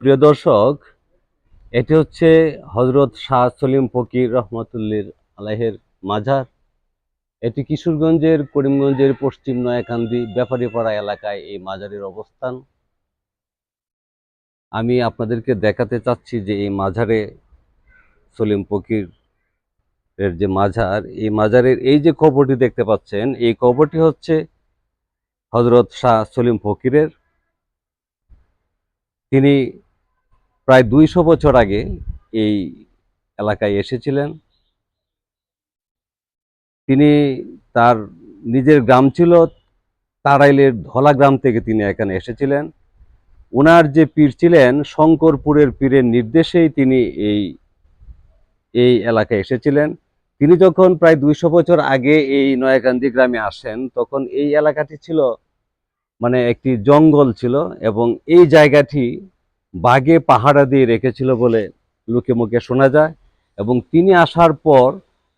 প্রিয় দর্শক, এটি হচ্ছে হজরত শাহ সলিম ফকির রহমতুল্লির আলাহের মাজার। এটি কিশোরগঞ্জের, করিমগঞ্জের পশ্চিম নয়াকান্দি ব্যাপারীপাড়া এলাকায় এই মাজারের অবস্থান। আমি আপনাদেরকে দেখাতে চাচ্ছি যে এই মাজারে সলিম ফকির এর যে মাজার, এই মাজারের এই যে কবরটি দেখতে পাচ্ছেন, এই কবরটি হচ্ছে হজরত শাহ সলিম ফকিরের। তিনি প্রায় দুইশো বছর আগে এই এলাকায় এসেছিলেন। তিনি তার নিজের গ্রাম ছিল তারাইলের ধলা গ্রাম থেকে তিনি এখানে এসেছিলেন। ওনার যে পীর ছিলেন, শঙ্করপুরের পীরের নির্দেশেই তিনি এই এই এলাকায় এসেছিলেন। তিনি যখন প্রায় দুইশো বছর আগে এই নয়াকান্দি গ্রামে আসেন, তখন এই এলাকাটি ছিল মানে একটি জঙ্গল ছিল এবং এই জায়গাটি বাঘে পাহারা দিয়ে রেখেছিল বলে লোকে মুখে শোনা যায় এবং তিনি আসার পর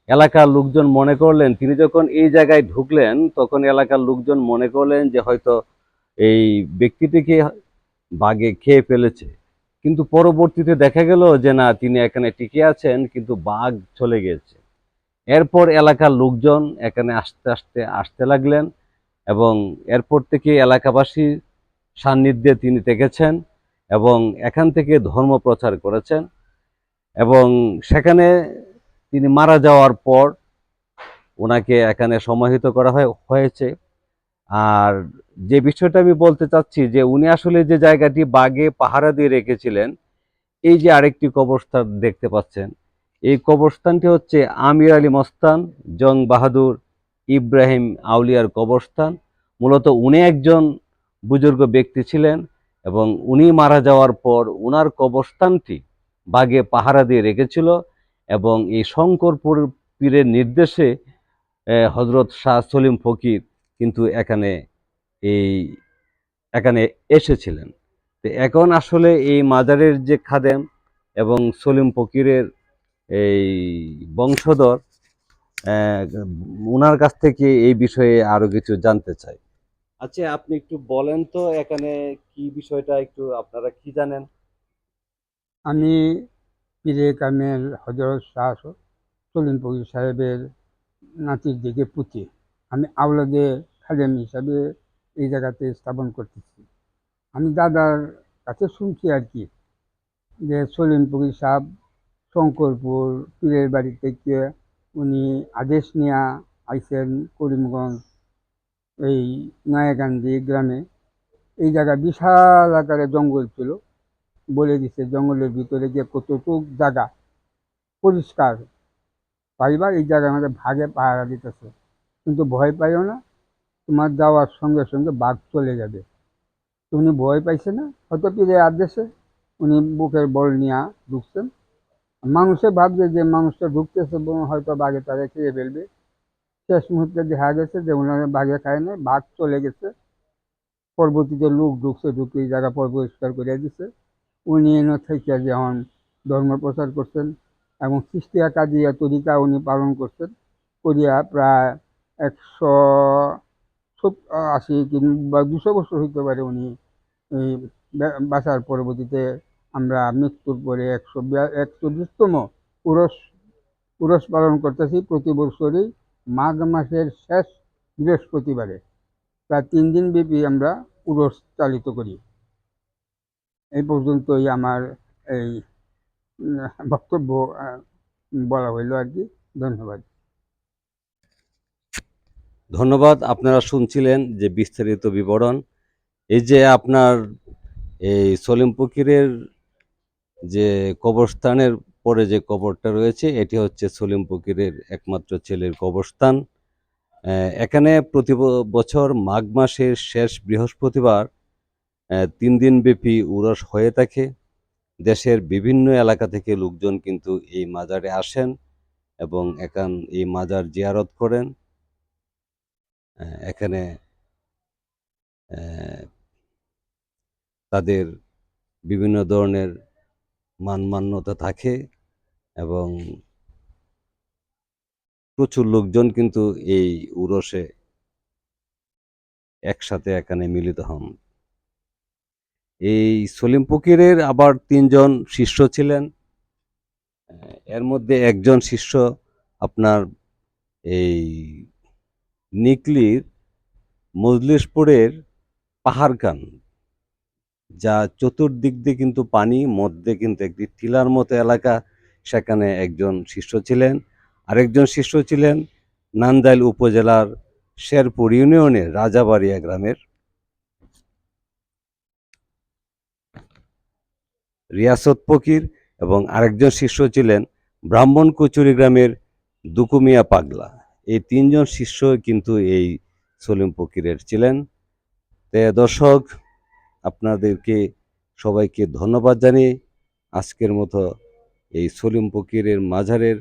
এলাকার লোকজন মনে করলেন, তিনি যখন এই জায়গায় ঢুকলেন, তখন এলাকার লোকজন মনে করলেন যে হয়তো এই ব্যক্তিটিকে বাঘে খেয়ে ফেলেছে। কিন্তু পরবর্তীতে দেখা গেল যে না, তিনি এখানে টিকে আছেন, কিন্তু বাঘ চলে গেছে। এরপর এলাকার লোকজন এখানে আস্তে আস্তে আসতে লাগলেন এবং এরপর থেকে এলাকাবাসীর সান্নিধ্যে তিনি থেকেছেন এবং এখান থেকে ধর্ম প্রচার করেছেন এবং সেখানে তিনি মারা যাওয়ার পর ওনাকে এখানে সমাহিত করা হয়, হয়েছে। আর যে বিষয়টা আমি বলতে চাচ্ছি যে উনি আসলে যে জায়গাটি বাগে পাহারা দিয়ে রেখেছিলেন, এই যে আরেকটি কবরস্থান দেখতে পাচ্ছেন। এই কবরস্থানটি হচ্ছে আমির আলী মস্তান, জং বাহাদুর ইব্রাহিম আউলিয়ার কবরস্থান। মূলত উনি একজন বুজুর্গ ব্যক্তি ছিলেন এবং উনি মারা যাওয়ার পর উনার কবরস্থানটি বাগে পাহারা দিয়ে রেখেছিল এবং এই শঙ্করপুর পীরের নির্দেশে হজরত শাহ সলিম ফকির কিন্তু এখানে এই, এখানে এসেছিলেন। তো এখন আসলে এই মাজারের যে খাদেম এবং সলিম ফকিরের এই বংশধর ওনার কাছ থেকে এই বিষয়ে আরও কিছু জানতে চাই। আচ্ছা আপনি একটু বলেন তো এখানে কি বিষয়টা একটু আপনারা কি জানেন? আমি পীরে কামেল হজরত শাহ সলিম ফকির সাহেবের নাতির দিকে পুঁতি। আমি আওলাদে খাদেম হিসাবে এই জায়গাতে স্থাপন করতেছি। আমি দাদার কাছে শুনছি আর কি যে সলিম ফকির সাহেব শঙ্করপুর পীরের বাড়ি থেকে উনি আদেশ নিয়ে আইসেন করিমগঞ্জ, এই নয়াকান্দি গ্রামে। এই জায়গা বিশাল আকারে জঙ্গল ছিল। বলে দিছে, জঙ্গলের ভিতরে গিয়ে কতটুক জায়গা পরিষ্কার পাইবা, এই জায়গা আমাদের ভাগে পাহারা দিতেছে। কিন্তু ভয় পাইও না, তোমার যাওয়ার সঙ্গে সঙ্গে বাঘ চলে যাবে। উনি ভয় পাইছে না? হয়তো পীরের আদেশে উনি বুকের বল নিয়ে ঢুকছেন। মানুষে ভাবছে যে মানুষটা ঢুকতেছে হয়তো বাঘে তারে খেয়ে ফেলবে। শেষ মুহূর্তে দেখা গেছে যে ওনারা বাঘে খায় না বাঘ চলে গেছে। পরবর্তীতে লোক ঢুকছে, ঢুকে এই জায়গা পর পরিষ্কার করে দিছে। উনি এনে থেকে যেমন ধর্ম প্রচার করছেন এবং খ্রিস্টিয়া কাজিয়া তরিকা উনি পালন করছেন, করিয়া প্রায় একশো আশি কিংবা দুশো বছর হইতে পারে উনি বাঁচার পরবর্তীতে আমরা মৃত্যুর পরে একশো একচল্লিশতম উরস উরস পালন করতেছি প্রতি বছরই মাঘ মাসের শেষ বৃহস্পতিবারে। প্রায় তিন দিন ব্যাপী আমরা উরস চালিত করি। এই পর্যন্তই আমার এই বক্তব্য বলা হইল আর কি। ধন্যবাদ। ধন্যবাদ। আপনারা শুনছিলেন যে বিস্তারিত বিবরণ। এই যে আপনার এই সলিম ফকিরের যে কবরস্থানের পরে যে কবরটা রয়েছে, এটি হচ্ছে সলিম ফকিরের একমাত্র ছেলের কবরস্থান। এখানে প্রতি বছর মাঘ মাসের শেষ বৃহস্পতিবার তিন দিন ব্যাপী উরস হয়ে থাকে। দেশের বিভিন্ন এলাকা থেকে লোকজন কিন্তু এই মাজারে আসেন এবং এখান এই মাজার জিয়ারত করেন। এখানে তাদের বিভিন্ন ধরনের মানমান্যতা থাকে এবং প্রচুর লোকজন কিন্তু এই উরসে একসাথে এখানে মিলিত হন। এই সলিম ফকিরের আবার তিনজন শিষ্য ছিলেন। এর মধ্যে একজন শিষ্য আপনার এই নিকলির মজলিশপুরের পাহাড়কান যা চতুর্দিক দিয়ে কিন্তু পানি, মধ্যে কিন্তু একটি টিলার মতো এলাকা। সেখানে একজন শিষ্য ছিলেন। আরেকজন শিষ্য ছিলেন নান্দাইল উপজেলার শেরপুর ইউনিয়নের রাজাবাড়িয়া গ্রামের। রিয়াসত ফকির এবং আরেকজন শিষ্য ছিলেন ব্রাহ্মণ কচুরি গ্রামের দুকুমিয়া পাগলা। এই তিনজন শিষ্য কিন্তু এই সলিম ফকিরের ছিলেন। তে দর্শক আপনাদেরকে সবাইকে ধন্যবাদ জানিয়ে আজকের মতো এই সলিম ফকিরের মাঝারের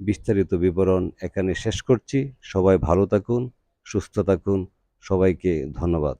বিস্তারিত বিবরণ এখানে শেষ করছি। সবাই ভালো থাকুন, সুস্থ থাকুন। সবাইকে ধন্যবাদ।